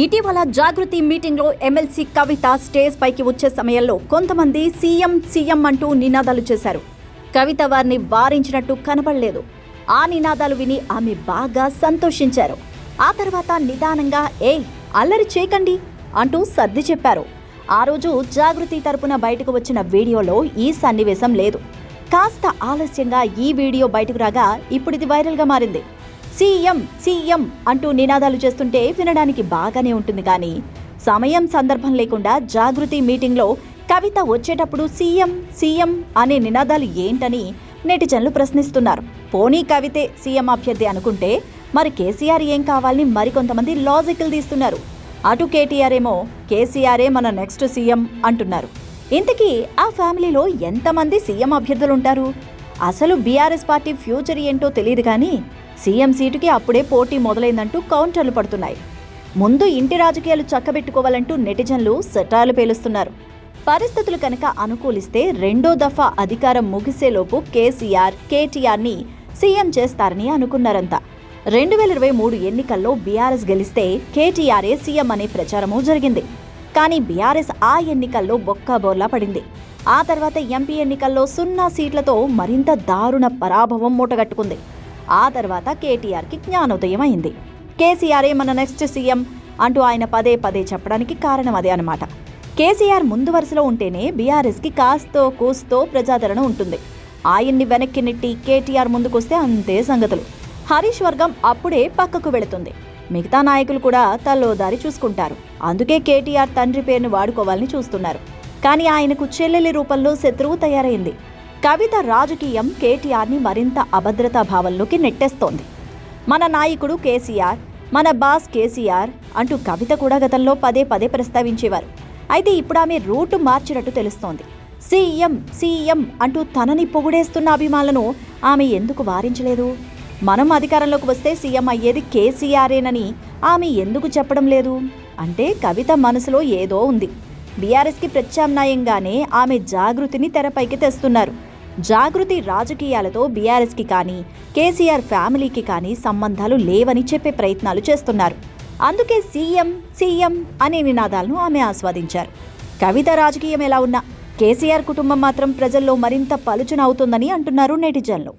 ఇటీవల జాగృతి మీటింగ్లో ఎమ్మెల్సీ కవిత స్టేజ్ పైకి వచ్చే సమయంలో కొంతమంది సీఎం సీఎం అంటూ నినాదాలు చేశారు. కవిత వారిని వారించినట్టు కనపడలేదు ఆ నినాదాలు విని ఆమె బాగా సంతోషించారు. ఆ తర్వాత నిదానంగా ఏ అల్లరి చేయకండి అంటూ సర్ది చెప్పారు. ఆ రోజు జాగృతి తరపున బయటకు వచ్చిన వీడియోలో ఈ సన్నివేశం లేదు. కాస్త ఆలస్యంగా ఈ వీడియో బయటకు రాగా ఇప్పుడు ఇది వైరల్గా మారింది. సీఎం సీఎం అంటూ నినాదాలు చేస్తుంటే వినడానికి బాగానే ఉంటుంది కానీ సమయం సందర్భం లేకుండా జాగృతి మీటింగ్లో కవిత వచ్చేటప్పుడు సీఎం సీఎం అనే నినాదాలు ఏంటని నెటిజన్లు ప్రశ్నిస్తున్నారు. పోనీ కవితే సీఎం అభ్యర్థి అనుకుంటే మరి కేసీఆర్ ఏం కావాలని మరికొంతమంది లాజికల్ తీస్తున్నారు. అటు కేటీఆర్ ఏమో కేసీఆరే మన నెక్స్ట్ సీఎం అంటున్నారు. ఇంతకీ ఆ ఫ్యామిలీలో ఎంతమంది సీఎం అభ్యర్థులు ఉంటారు? అసలు బీఆర్ఎస్ పార్టీ ఫ్యూచర్ ఏంటో తెలియదు కానీ సీఎం సీటుకి అప్పుడే పోటీ మొదలైందంటూ కౌంటర్లు పడుతున్నాయి. ముందు ఇంటి రాజకీయాలు చక్కబెట్టుకోవాలంటూ నెటిజన్లు సెటాలు పేలుస్తున్నారు. పరిస్థితులు కనుక అనుకూలిస్తే రెండో దఫా అధికారం ముగిసేలోపు కేసీఆర్ కేటీఆర్ని సీఎం చేస్తారని అనుకున్నారంతా రెండు వేల ఇరవై మూడు ఎన్నికల్లో బీఆర్ఎస్ గెలిస్తే కేటీఆర్ఏ సీఎం అనే ప్రచారము జరిగింది. కానీ బీఆర్ఎస్ ఆ ఎన్నికల్లో బొక్కబోర్లా పడింది. ఆ తర్వాత ఎంపీ ఎన్నికల్లో సున్నా సీట్లతో మరింత దారుణ పరాభవం మూటగట్టుకుంది. ఆ తర్వాత కేటీఆర్కి జ్ఞానోదయం అయింది కేసీఆరే మన నెక్స్ట్ సీఎం అంటూ ఆయన పదే పదే చెప్పడానికి కారణం అదే అనమాట కేసీఆర్ ముందు వరుసలో ఉంటేనే బీఆర్ఎస్కి కాస్తో కూస్తో ప్రజాదరణ ఉంటుంది. ఆయన్ని వెనక్కి నెట్టి కేటీఆర్ ముందుకొస్తే అంతే సంగతులు. హరీష్ వర్గం అప్పుడే పక్కకు వెళుతుంది. మిగతా నాయకులు కూడా తల్లో దారి చూసుకుంటారు. అందుకే కేటీఆర్ తండ్రి పేరును వాడుకోవాలని చూస్తున్నారు. కానీ ఆయనకు చెల్లెలి రూపంలో శత్రువు తయారైంది. కవిత రాజకీయం కేటీఆర్ని మరింత అభద్రతా భావంలోకి నెట్టేస్తోంది. మన నాయకుడు కేసీఆర్ మన బాస్ కేసీఆర్ అంటూ కవిత కూడా గతంలో పదే పదే ప్రస్తావించేవారు. అయితే ఇప్పుడు ఆమె రూటు మార్చినట్టు తెలుస్తోంది. సీఎం సీఎం అంటూ తనని పొగుడేస్తున్న అభిమానులను ఆమె ఎందుకు వారించలేదు? మనం అధికారంలోకి వస్తే సీఎం అయ్యేది కేసీఆరేనని ఆమె ఎందుకు చెప్పడం లేదు? అంటే కవిత మనసులో ఏదో ఉంది. బీఆర్ఎస్కి ప్రత్యామ్నాయంగానే ఆమె జాగృతిని తెరపైకి తెస్తున్నారు. జాగృతి రాజకీయాలతో బీఆర్ఎస్కి కానీ కేసీఆర్ ఫ్యామిలీకి కానీ సంబంధాలు లేవని చెప్పే ప్రయత్నాలు చేస్తున్నారు. అందుకే సీఎం సీఎం అనే నినాదాలను ఆమె ఆస్వాదించారు. కవిత రాజకీయం ఎలా ఉన్నా కేసీఆర్ కుటుంబం మాత్రం ప్రజల్లో మరింత పలుచున అవుతుందని అంటున్నారు నెటిజన్లు.